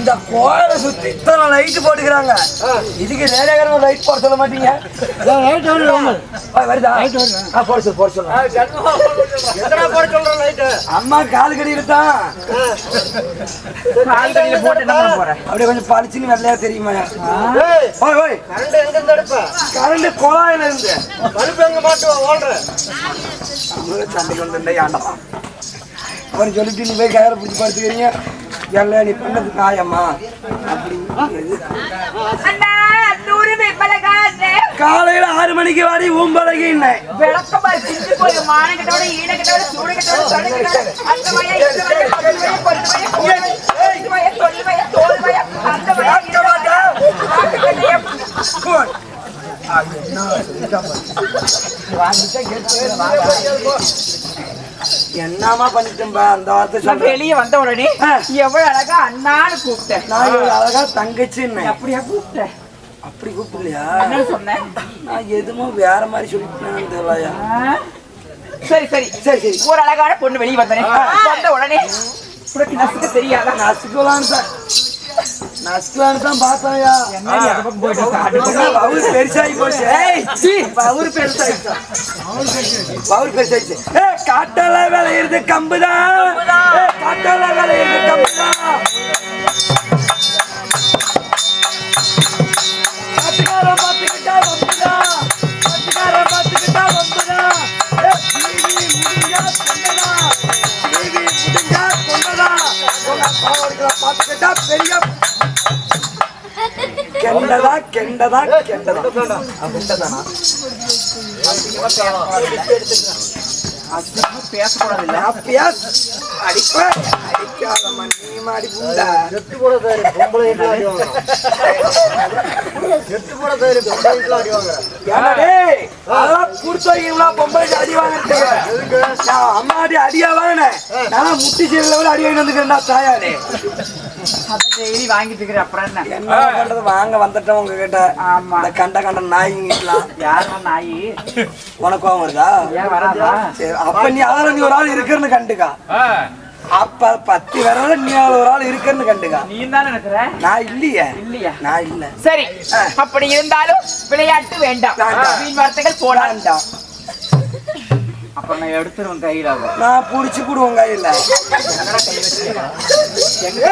இந்த கோயிலை சுத்தி இத்தனை லைட் போட்டுக்கிறாங்க. இதுக்கு நேரடியாக ஒரு லைட் போட சொல்ல மாட்டீங்க? வருதா? போட சொல்லு போட சொல்லு. அம்மா கால் கடியில தான் அப்படியே கொஞ்சம் பளிச்சுன்னு வெள்ளையா தெரியுமா? கரண்ட் குழாயில இருந்து. நம்மளும் சண்டைக்கு வந்துட்டே ஆண்டமா அவன் சொல்லிட்டு நீ போய் கயிறை பிடிச்சி படுத்துக்கிறீங்க. எல்லாம் நீ பண்ணது காலையில ஆறு மணிக்கு வாடி விளக்கமா சிந்து என்னமா பண்ணிட்டேன்பா அந்த வார்த்தை வெளியே வந்த உடனே. எவ்வளவு அழகா அண்ணான்னு கூப்பிட்டேன். நான் இவ்வளவு அழகா தங்கச்சின்னு. அப்படியா கூப்பிட்டேன். அப்படி கூப்பிடலையா? என்ன சொன்னேன். நான் எதுமோ வேற மாதிரி சொல்லிட்டேன்னு தெரியலையா ஆ? சரி சரி. சரி சரி. ஒரு அழகான பொண்ணு வெளியே வந்தனே. வந்த உடனே உனக்கு நசுக்க தெரியாதா? நசுக்கலான்னு தான் நசுக்கலான்னு தான் பார்த்தாயா பவுர் பெருசாகி போச்சு. பவுர் பெருசாயிடுச்சா. பவுர் பெருசாயிடுச்சு. ஏ காட்டால விளையிறது கம்புதான் ஏ காட்டால விளையிறது பார்த்துக்கிட்டா பார்த்துக்கிட்டா முடிஞ்சா கொண்டதா கொண்டதா பார்த்துக்கிட்டா பெரிய கெண்டதா கெண்டதா கெண்டதா பேசக்கூடாது புண்டா. ஏன்டா டேய், அதெல்லாம் குடுத்தவங்களா பொம்பளைக்கு அடி. நான் அம்மாடி அடியா வாங்கினேன். நான் முட்டி சீரில் விட அடி வாங்கி வந்துக்கிறேன்டா தாயாரே. அதான் டெய்லி வாங்கிட்டு இருக்கிற அப்புறம் என்ன? என்ன பண்றது? வாங்க வந்துட்டேன் உங்ககிட்ட. ஆமா. இந்த கண்ட கண்ட யார் நாயி? உனக்கு கோவம் வருதா? ஏன் வராதா? சரி அப்ப நீ அதில் நீ ஒரு ஆள் இருக்கிறன்னு கண்டுக்கா. அப்ப பத்து விரல நீ ஒரு ஆள் இருக்கிறன்னு கண்டுக்கா. நீ தானே நான் இல்லையே. இல்லையா? நான் இல்ல. சரி. அப்படி இருந்தாலும் விளையாட்டு வேண்டாம். வேண்டாம். வீண் வார்த்தைகள் போடாது. வேண்டாம். அப்ப நான் எடுத்துருவேன் கையில. நான் புடிச்சு போடுவோம் கையில. எங்க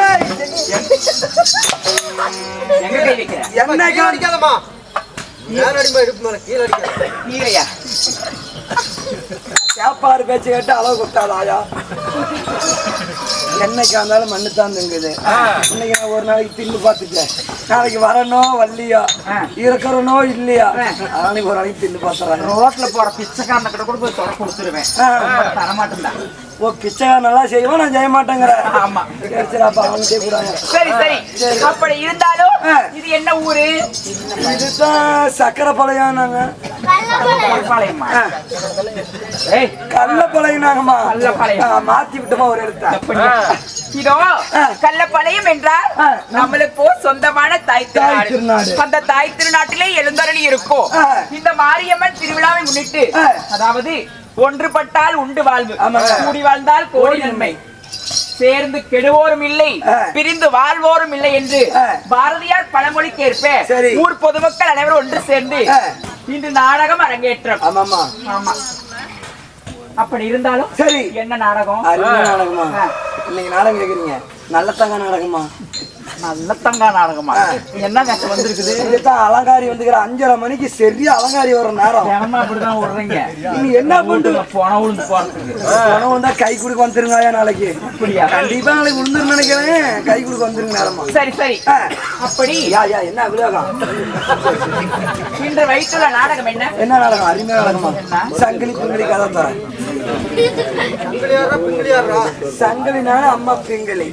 கை வைக்கிற? என்னைக்கா அடிக்காதம்மா மேல அடிமா இடுப்பு மேல கீழே அடிக்காத. சாப்பாடு பேச்சு கேட்டு அளவு கொடுத்தாதாயா என்னைக்கா இருந்தாலும் மண்ணு தான் திங்குது. இன்னைக்கு நான் ஒரு நாளைக்கு தின்னு பார்த்துட்டேன். நாளைக்கு வரணும் வரலையா? இருக்கிறனோ இல்லையா? நாளைக்கு ஒரு நாளைக்கு தின்னு பார்த்துறேன். ரோட்ல போற பிச்சைக்காரன கிட்ட கூட போய் தொலை கொடுத்துருவேன். தரமாட்டேன்டா. ஓ பிச்சை நல்லா செய்வோம் நான் செய்ய மாட்டேங்கிறேன் ஆமா. சரி அப்ப அவன்கிட்டே கூடாங்க சரி சரி. அப்படி இருந்தாலும். இது என்ன ஊரு? இதுதான் சக்கரை பழையம் நாங்க. கல்பாளையம்மா ஏய் கள்ளப்பாளையம் நாங்கம்மா கள்ளப்பாளையம். ஆ, மாத்தி விட்டோமா ஒரு இடத்த அப்படியா? இதோ கள்ளப்பாளையம் என்றால் ஆ. நம்மளுக்கு சொந்தமான தாய் திருநாடு. அந்த தாய் திருநாட்டிலே எழுந்தருளி இருக்கும். இந்த மாரியம்மன் திருவிழாவை முன்னிட்டு. அதாவது ஒன்றுபட்டால் உண்டு வாழ்வு. கூடி வாழ்ந்தால் கோடி நன்மை சேர்ந்து கெடுவோரும் இல்லை. பிரிந்து வாழ்வோரும் இல்லை என்று. பாரதியார் பழமொழிக்கேற்ப சரி. ஊர் பொதுமக்கள் அனைவரும் ஒன்று சேர்ந்து. இன்று நாடகம் அரங்கேற்றம் ஆமாம்மா ஆமா அப்படி இருந்தாலும் சரி என்ன நாடகம் நாடகமா. இன்னைக்கு நாடகம் கேக்குறீங்க நல்ல தங்க நாடகமா நல்ல தங்கா நாடகமா என்ன வேஷம் வந்திருக்குது? இதுதான் அலங்காரி வந்துக்கிற அஞ்சரை மணிக்கு சரியா அலங்காரி வர நேரம். தினமும் அப்படிதான் விடுறீங்க. நீ என்ன பண்ற போன விழுந்து போறதுக்கு பணம் வந்தா கை கொடுக்க வந்துருங்க நாளைக்கு. அப்படியா? கண்டிப்பா நாளைக்கு விழுந்துரு நினைக்கிறேன். கை கொடுக்க வந்துருங்க நேரமா. சரி சரி. அப்படி. யா யா என்ன விவேகம்? இன்று வைத்துள்ள நாடகம் என்ன? என்ன நாடகம்? அருமையா நாடகமா? சங்கிலி பிங்கிலி கதை தரேன். சங்கிலினால அம்மா பிங்கிலி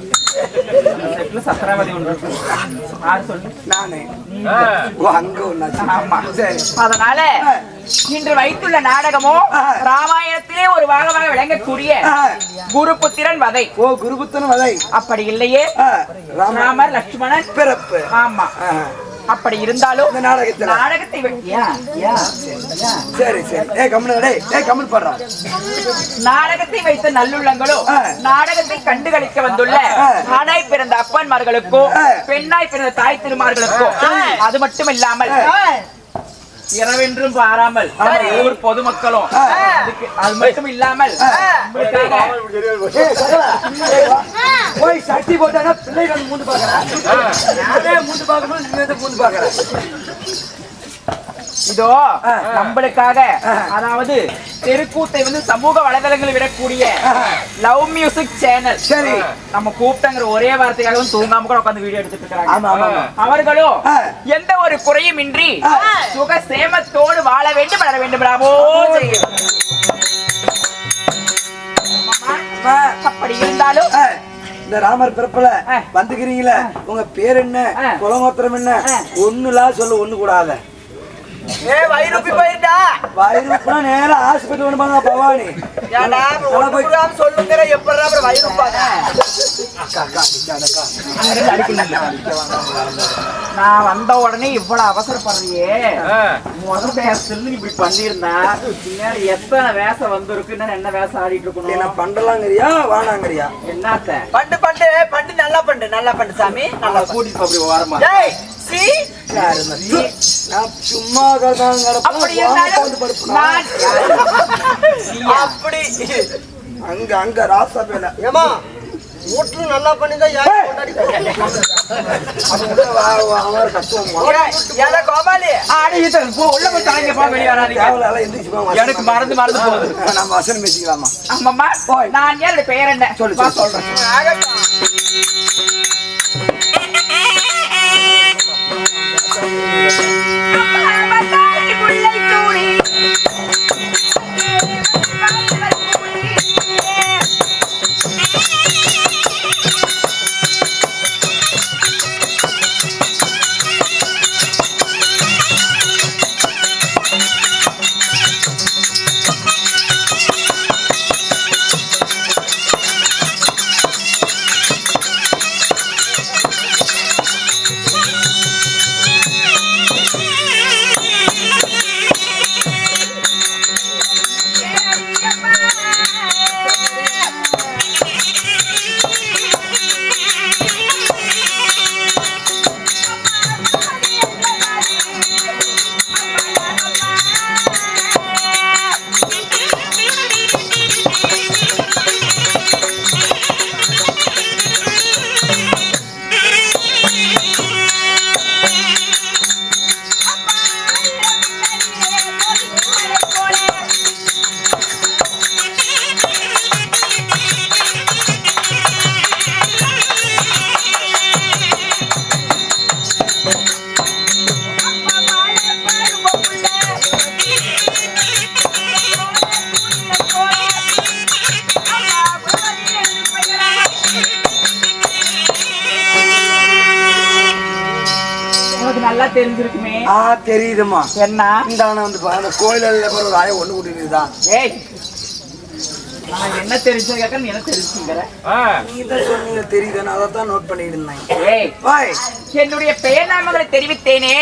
சரி. அதனால இன்று வைத்துள்ள நாடகமோ. ராமாயணத்திலே ஒரு பாகமாக விளங்கக்கூடிய. குருபுத்திரன் வதை. ஓ குருபுத்தன வதை. அப்படி இல்லையே. ராமர். லட்சுமணன் பிறப்பு. ஆமா. ஆ, அப்படி இருந்தாலும் இந்த நாடகத்தை? ஏன்? சரி சரி ஏ கம்முனு டேய் ஏய் கம்முனு பாடுறான் நாடகத்தை வைத்த நல்லுள்ளங்களும் ஆ. நாடகத்தை கண்டு களிக்க வந்துள்ள. ஆணாய் பிறந்த அப்பன்மார்களுக்கும். பெண்ணாய் பிறந்த தாய் திருமார்களுக்கும் அது மட்டும் இல்லாமல். இரவென்றும் பாராமல் ஊர் பொதுமக்களும் அது மட்டும் இல்லாமல் போய் சட்டி போட்டானா பிள்ளைகள் மூந்து பாக்குறேன் நானே மூந்து பார்க்கணும் மூந்து பாக்குறேன் இதோ. நம்மளுக்காக. அதாவது தெருக்கூத்தை வந்து சமூக வலைதளங்களில் விடக்கூடிய. Love music channel. சரி. நம்ம கூப்பிட்டங்கிற ஒரே வார்த்தைக்காக தூங்காம கூட உட்காந்து வீடியோ எடுத்துட்டு இருக்காங்க அவர்களும். எந்த ஒரு குறையும் இன்றி. சுக சேமத்தோடு வாழ வேண்டும் வளர வேண்டும். ராமோ அப்படி இருந்தாலும் இந்த ராமர் பிறப்புல. வந்துக்கிறீங்களே உங்க பேர் என்ன. குலங்கோத்திரம் என்ன. ஒண்ணுலாம் சொல்ல ஒண்ணு கூடாத. பவானி. சொல்லுங்கிற எப்படி அப்புறம் நான் வந்த உடனே இவ்வளவு அவசரப்படுறியே. முதல் வேஷத்துல இப்படி பண்ணியிருந்தா பின்னாடி எத்தனை வேஷம் வந்திருக்குன்னு என்ன வேஷம் ஆடிட்டு என்ன இருக்கணும் பண்டலாங்கிறியா வானாங்கிறியா? என்னத்த? பண்டு பண்டு பண்டு நல்லா பண்டு நல்லா பண்டு சாமி நல்லா கூட்டிட்டு அப்படி? நான் சும்மா அப்படி அங்க அங்க ராசபேல ஏமா வீட்டுல நல்லா பண்ணிதான் எனக்கு மறந்து மறந்து போகுது நம்ம வசனம் பேசிக்கலாமா ஓய். நான் ஏன் பெயர் என்ன சொல்லு, வா சொல்லு. சொல்றேன் தெரியுதுமா என்ன? இந்த ஆனா வந்து பா- அந்த கோயில்ல ஒரு ஆய ஒண்ணு கூட்டிட்டுதான் ஏய் நான் என்ன தெரிஞ்சிருக்க நீ என்ன தெரிஞ்சுங்கிற நீ தான் சொன்னீங்க தெரியுதுன்னு. அதை தான் நோட் பண்ணிட்டு இருந்தேன் என்னுடைய பெயர் நாமங்களை தெரிவித்தேனே.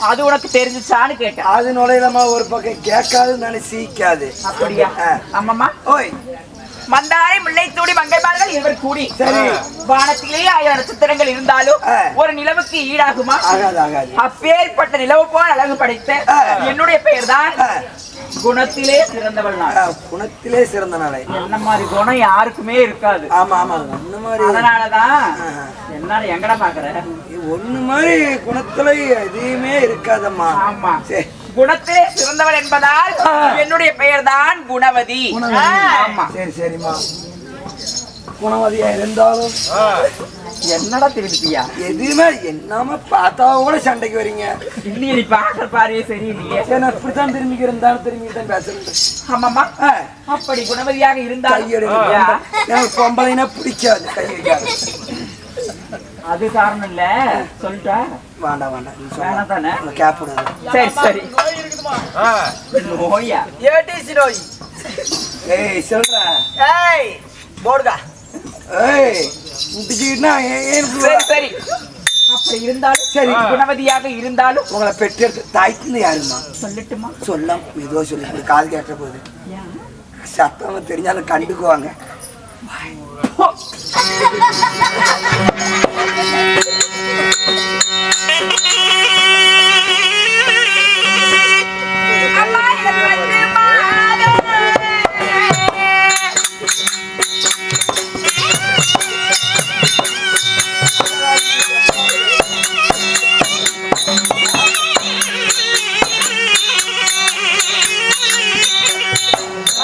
அது உனக்கு தெரிஞ்சுச்சான்னு கேட்டேன். அது நுழையிலமா ஒரு பக்கம் கேட்காது நினைச்சிக்காது அப்படியா? ஆ. அம்மம்மா? ஓய். மந்தாரை முல்லைத்தூடி மங்கைமார்கள் இருவர் கூடி. சரி. வானத்திலே ஆயிரம் நட்சத்திரங்கள் இருந்தாலும். ஒரு நிலவுக்கு ஈடாகுமா? அப்பேற்பட்ட நிலவு போல் அழகு படைத்த. என்னுடைய பெயர் தான். குணத்திலே சிறந்தவள் நான். குணத்திலே சிறந்த நாளை என்ன மாதிரி குணம் யாருக்குமே இருக்காது. ஆமா ஆமா ஒண்ணு மாதிரி. அதனாலதான். என்னால எங்கடா பாக்குற? ஒண்ணு மாதிரி குணத்துல எதையுமே இருக்காதம்மா. ஆமா. சரி குணத்திலே சிறந்தவள் என்பதால். என்னுடைய பெயர் தான் குணவதி. ஆமா. சரி சரிம்மா. குணவதியா இருந்தாலும் என்னடா திருப்பியா எதுவுமே என்னாம பார்த்தா கூட சண்டைக்கு வரீங்க? இல்லையே நீ பாக்குற சரியில்லையே. சரி நான் இப்படித்தான் திரும்பிக்கிறேன் தான் திரும்பி தான் பேசுறேன் ஆமாமா அப்படி குணவதியாக இருந்தால் கையெடு யா, எனக்கு பொம்பளைனா பிடிக்காது கை வைக்காது அது காரணம் இல்ல. சொல்லிட்டா? வேண்டாம் வேண்டாம் நீ வேணாம் தானே கேப் சரி சரி. நோயா? ஏடிசி நோய். ஏய் சொல்ற. ஏய் போடுதா ஏய் ஏன் இப்படி சரி அப்படி இருந்தாலும் சரி. குணவதியாக இருந்தாலும் உங்களை பெற்றெடுத்து தாய்க்குன்னு யாருமா சொல்லட்டுமா? சொல்லம். மெதுவாக சொல்லி. காது கேட்ட போது? சத்தம் தெரிஞ்சாலும் கண்டுக்குவாங்க. 外婆。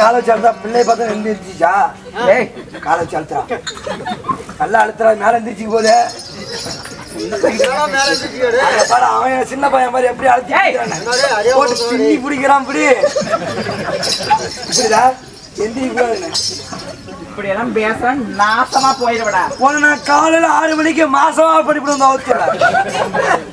காலை வச்சு அழுத்தா பிள்ளை பார்த்தா எந்திரிச்சிச்சா? ஏய் காலை வச்சு அழுத்துறா கல்ல அழுத்துறா மேல எந்திரிச்சு போதே. அவன் சின்ன பையன் மாதிரி எப்படி அழுத்தி பின்னி பிடிக்கிறான் இப்படி இப்படிடா எந்திரிக்க கூடாதுன்னு. இப்படி எல்லாம் பேச நாசமா போயிடுவடா நான் காலையில ஆறு மணிக்கு மாசமா படிப்பட வந்து அவுத்துறேன்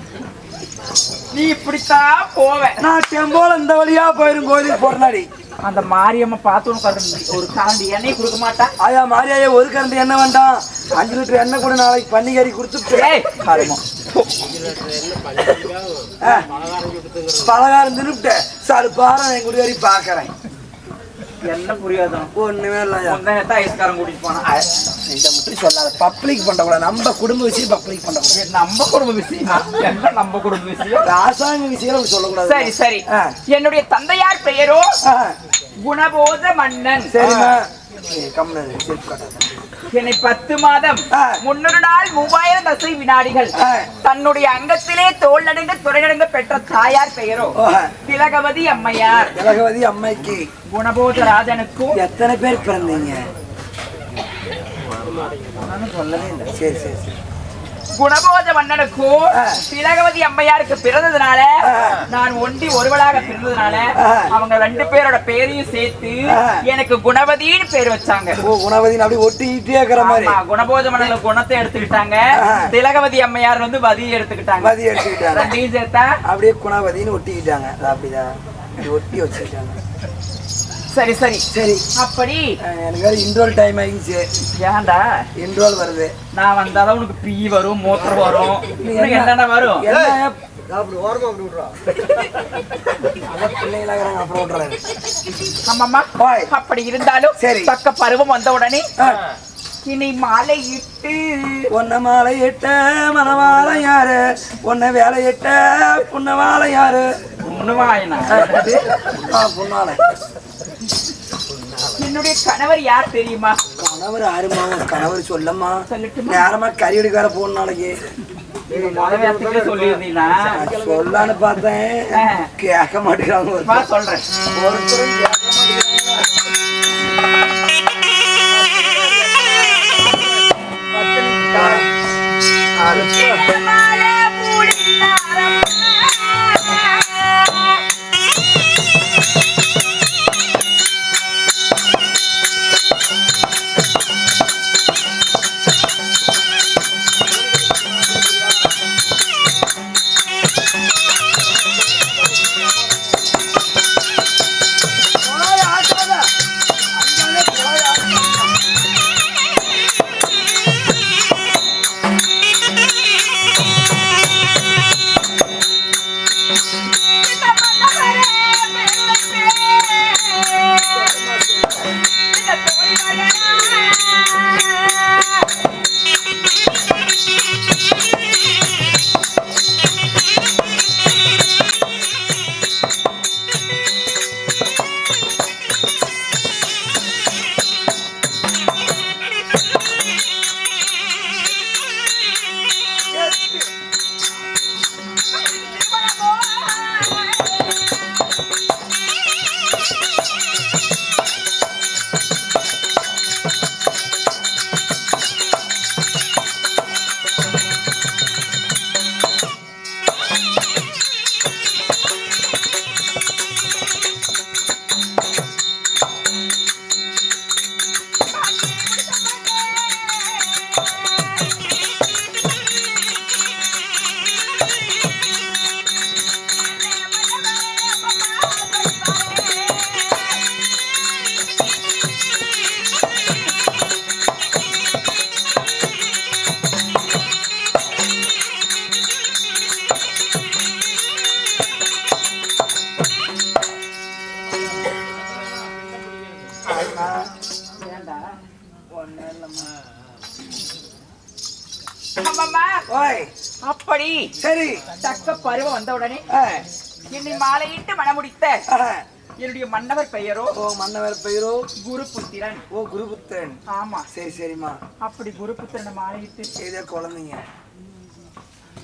நீ இப்படித்தான் போவ. நான் டெம்போல இந்த வழியா போயிரும் கோயிலுக்கு போறனாடி. அந்த மாரியம்மா பார்த்து உனக்கு ஒரு- காண்டி எண்ணெய் கொடுக்க மாட்டா? ஆயா மாரியாயே ஒரு கரண்ட் எண்ணெய் வேண்டாம். அஞ்சு லிட்டர் எண்ணெய் கூட நாளைக்கு பன்னிக்கறி கொடுத்துட்டு பலகாரம் தின்னுட்டு சார் பாரு என் குடியாரி பாக்குறேன். என்ன புரியாதான் ஒண்ணுமே இல்லையா? முந்தானத்தை ஐஸ்காரன் கூட்டிட்டு போனா இந்த மட்டும் சொல்லாத பப்ளிக் பண்ணக்கூடாது நம்ம குடும்ப விஷயம் பப்ளிக் பண்ணக்கூடாது இது நம்ம குடும்ப விஷயம்? என்ன நம்ம குடும்ப விஷயம்? ராசாங்க விஷயம் சொல்லக்கூடாது. சரி சரி. என்னுடைய தந்தையார் பெயரோ? குணபோத மன்னன். காட்டாத. என்னை பத்து மாதம் ஆ. முன்னொரு நாள் மூவாயிரம் தசை வினாடிகள். தன்னுடைய அங்கத்திலே தோல் நடுங்க துறை நடுங்க பெற்ற தாயார் பெயரோ? திலகவதி அம்மையார். திலகவதி அம்மைக்கு குணபோத ராஜனுக்கும் எத்தனை பேர் பிறந்தீங்க? சரி சரி சரி குணபோத மன்னனுக்கும். திலகவதி அம்மையாருக்கு பிறந்ததுனால. நான் ஒண்டி ஒருவளாக பிறந்ததுனால. அவங்க ரெண்டு பேரோட பேரையும் சேர்த்து. எனக்கு குணவதின்னு பேர் வச்சாங்க ஓ குணவதி அப்படி ஒட்டிக்கிட்டே இருக்கிற மாதிரி குணபோத மன்னல குணத்தை எடுத்துக்கிட்டாங்க. திலகவதி அம்மையார் வந்து வதியை எடுத்துக்கிட்டாங்க மதி எடுத்துக்கிட்டாங்க ரெண்டையும் சேர்த்தா அப்படியே குணவதின்னு ஒட்டிக்கிட்டாங்க அப்படிதான் ஒட்டி வச்சுக்கிட்டாங்க சரி சரி. சரி. அப்படி. எனக்கு இன்ட்ரோல் டைம் ஆகிடுச்சு ஏன்டா? இன்ட்ரோல் வருது. நான் வந்தாதான் உனக்கு பீ வரும் மூத்திரம் வரும். என்னென்ன வரும்? அப்படி இருந்தாலும் சரி. தக்க பருவம் வந்த உடனே. இனி மாலை இட்டு உன்னை மாலையிட்ட மனவாளம் யாரு? உன்னை வேலையிட்ட புண்ணவாளம் யாரு? உண்ணுவாயனா ஆ, புண்ணாளை என்னுடைய கணவர் யார் தெரியுமா கணவர் ஆறுமா கணவர் சொல்லம்மா? நேரமா கறி எடுக்க வர போன நாளைக்கு சொல்லலான்னு பார்த்தேன். கேட்க மாட்டேங்கிறாங்க. சொல்றேன் ஒருத்தரும் சரி. தக்க பருவம் வந்த உடனே என்னை மாலையிட்டு மணமுடித்த. என்னுடைய மன்னவர் பெயரோ ஓ மன்னவர் பெயரோ? குரு புத்திரன் ஓ குருபுத்தன் ஆமா. சரி சரிம்மா. அப்படி குரு புத்திரனை மாலையிட்டு இதே குழந்தைங்க.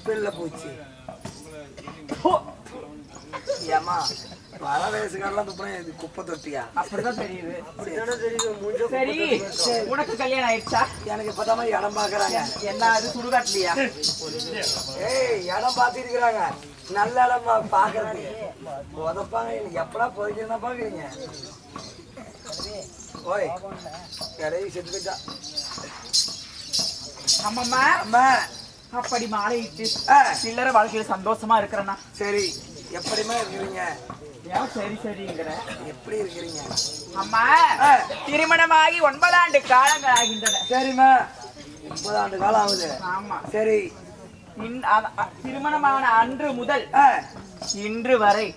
பிள்ளை பூச்சி. ஏமா வர வயசுக்காரெல்லாம் துப்புறேன் இது குப்பை தொட்டியா? அப்படிதான் தெரியுது. சரி. உனக்கு கல்யாணம் ஆயிடுச்சா? எனக்கு இப்பதான் இடம் பாக்குறாங்க என்ன அது சுடுகாட்டுலையா? ஏய் இடம் பார்த்துட்டு இருக்கிறாங்க நல்ல இடமா பாக்குறது உதப்பாங்க எனக்கு எப்படா போய்க்கிறதா பாக்குறீங்க ஓய் இடையே செத்து போயிட்டா ஆமாம்மா அம்மா. அப்படி மாலையிட்டு சில்லறை வாழ்க்கையில சந்தோஷமா இருக்கிறேன்னா. சரி. எப்படிமா இருக்கிறீங்க? சரி சரிங்கிற? எப்படி இருக்கிறீங்க? அம்மா. திருமணமாகி ஒன்பதாண்டு காலங்கள் ஆகின்றன. சரிம்மா. முப்பது ஆண்டு காலம் ஆகுது. ஆமா. சரி. திருமணமான அன்று முதல் இன்று வரை.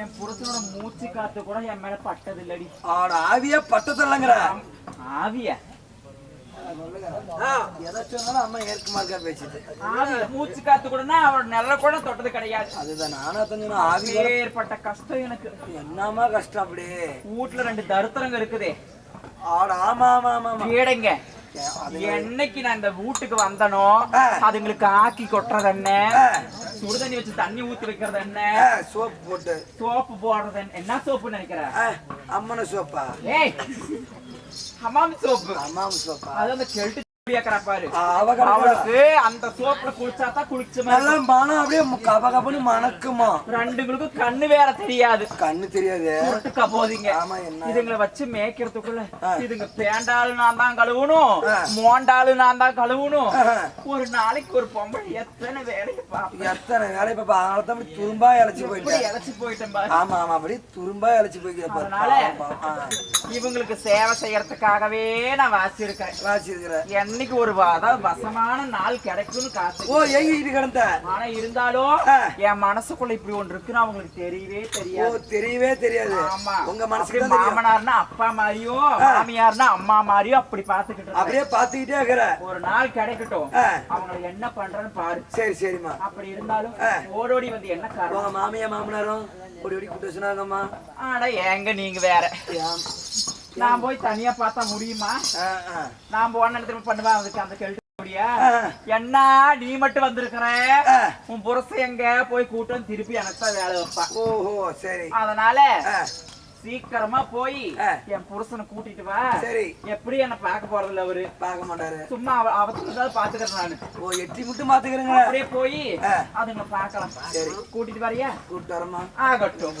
என் புருஷனோட மூச்சு காத்து கூட என் மேல பட்டது இல்லடி ஆட ஆவியா பட்டத்தல்லங்கிற ஆவிய. எதை சொன்னாலும் அம்மா ஏற்க மார்க்கா பேச்சுது ஆவிய மூச்சு காத்து கூடனா நிழல கூட தொட்டது கிடையாது. அதுதான் நானா கொஞ்சம் ஆவி ஏற்பட்ட கஷ்டம் எனக்கு. என்னம்மா கஷ்டம் அப்படி? வீட்டுல ரெண்டு தருத்திரங்க இருக்குதே. ஆட ஆமா ஆமா ஆமா கேடுங்க. அது என்னைக்கு நான் இந்த வீட்டுக்கு வந்தனோ. அதுங்களுக்கு ஆக்கி கொட்டுறது என்ன? ஆ, சுடுதண்ணி வச்சு தண்ணி ஊத்தி வைக்கிறது என்ன? சோப்பு போட்டு. சோப்பு போடுறது என்ன? என்ன சோப்புன்னு நினைக்கிற? ஆ, அம்மன சோப்பா? ஏய் ஹமாம் சோப்பு அம்மாவும் சோப்பா அது அந்த கெல்ட்டு அவளுக்கு அந்த சோப்புல குளிச்சா தான் குளிச்ச நல்லா மனம் அப்படியே கப கபன்னு மணக்குமா? ரெண்டுங்களுக்கும் கண்ணு வேற தெரியாது. கண்ணு தெரியாது. உருட்டுக்கா போதீங்க. ஆமா என்ன? இதுங்களை வச்சு மேய்க்கிறதுக்குள்ள. இதுங்க பேண்டாலும் நான் தான் கழுவணும். ஆ. மோண்டாலும் நான் தான் கழுவணும். ஆ. ஒரு நாளைக்கு ஒரு பொம்பளை எத்தனை வேலையை எத்தனை வேலை இப்ப அதனால தான் அப்படி துரும்பா இழைச்சி போயிட்டேன். இழைச்சு போயிட்டேன் ஆமா ஆமா அப்படி துரும்பா இழைச்சி போய்க்கிறப்ப அதனால இவங்களுக்கு சேவை செய்யறதுக்காகவே நான் வாசிச்சிருக்கேன் வாசி இன்னைக்கு ஒரு அதாவது வசமான நாள் கிடைக்கும்னு காத்து ஓ எங்கிட்டு கிடந்த? ஆனா இருந்தாலும். என் மனசுக்குள்ள இப்படி ஒன்று இருக்குன்னு அவங்களுக்கு தெரியவே தெரியாது. தெரியவே தெரியாது. ஆமா. உங்க மனசுக்கு மாமனார்னா அப்பா மாதிரியும் மாமியார்னா அம்மா மாதிரியும் அப்படி பாத்துக்கிட்டு. அப்படியே பாத்துக்கிட்டே இருக்கிற. ஒரு நாள் கிடைக்கட்டும். அவங்களை என்ன பண்றேன்னு பாரு. சரி சரிம்மா. அப்படி இருந்தாலும். ஓடோடி வந்து என்ன காரணம்? மாமியா மாமனாரும் ஒடி ஒடி கூட்டு சொன்னாங்கம்மா. ஆனா ஏங்க நீங்க வேற. நான் போய் தனியா பார்த்தா முடியுமா நான் போன இடத்துல பண்ணுவேன் அதுக்கு அந்த முடியா என்ன நீ மட்டும் வந்திருக்கிற. உன் புருஷன் எங்க போய் கூட்டம் திருப்பி எனக்கு வேலை வைப்பான் ஓஹோ சரி அதனால சீக்கிரமா போய். என் புருஷனை கூட்டிட்டு வா சரி எப்படி என்ன பார்க்க போறதில்ல அவரு பார்க்க மாட்டாரு சும்மா அவ அவத்துக்கு தான் பாத்துக்கிறேன் நானு ஓ எட்டி மட்டும் பாத்துக்கிறேங்க அப்படியே போய். அதுங்க பார்க்கலாம் சரி. கூட்டிட்டு வரியா கூப்பிட்டு வரமா ஆகட்டும்